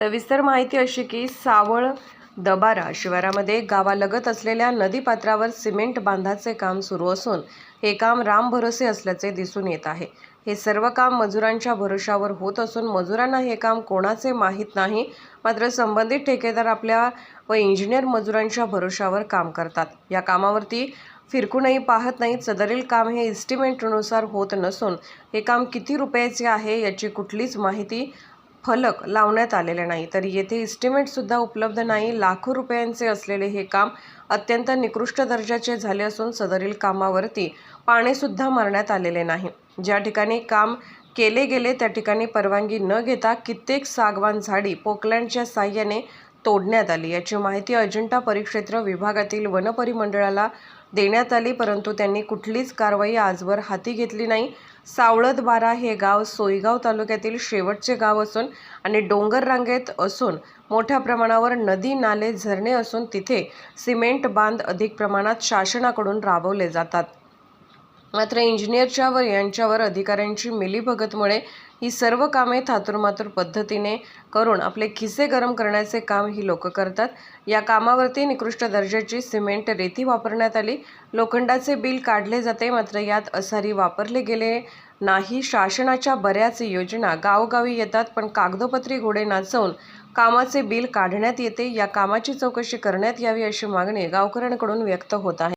सविस्तर माहिती अशी की सावळ दबारा शिवारामध्ये गावालगत असलेल्या नदीपात्रावर सिमेंट बांधाचे काम सुरू असून हे काम राम भरोसे असल्याचे दिसून येत आहे. हे सर्व काम मजुरांच्या भरोशावर होत असून मजुरांना हे काम कोणाचे माहीत नाही मात्र संबंधित ठेकेदार आपल्या व इंजिनियर मजुरांच्या भरोशावर काम करतात. या कामावरती फिरकूनही पाहत नाहीत. सदरील काम हे इस्टिमेंटनुसार होत नसून हे काम किती रुपयाचे आहे याची कुठलीच माहिती फलक लावण्यात आलेले नाही. तर येथे इस्टिमेटसुद्धा उपलब्ध नाही. लाखो रुपयांचे असलेले हे काम अत्यंत निकृष्ट दर्जाचे झाले असून सदरील कामावरती पाणीसुद्धा मारण्यात आलेले नाही. ज्या ठिकाणी काम केले गेले त्या ठिकाणी परवानगी न घेता कित्येक सागवान झाडी पोकलँडच्या साह्याने तोडण्यात आली. याची माहिती अजिंठा परिक्षेत्र विभागातील वनपरिमंडळाला देण्यात आली परंतु त्यांनी कुठलीच कारवाई आजवर हाती घेतली नाही. सावळदबारा हे गाव सोयगाव तालुक्यातील शेवटचे गाव असून आणि डोंगर रांगेत असून मोठ्या प्रमाणावर नदी नाले झरणे असून तिथे सिमेंट बांध अधिक प्रमाणात शासनाकडून राबवले जातात. मात्र इंजिनियरच्या व यांच्यावर अधिकाऱ्यांची मिलीभगतमुळे ही सर्व कामे थातुरमातुर पद्धतीने करून आपले खिसे गरम करण्याचे काम ही लोक करतात. या कामावरती निकृष्ट दर्जाची सिमेंट रेती वापरण्यात आली. लोखंडाचे बिल काढले जाते मात्र यात असारी वापरले गेले नाही. शासनाच्या बऱ्याच योजना गावोगावी येतात पण कागदोपत्री घोडे नाचवून कामाचे बिल काढण्यात येते. या कामाची चौकशी करण्यात यावी अशी मागणी गावकऱ्यांकडून व्यक्त होत आहे.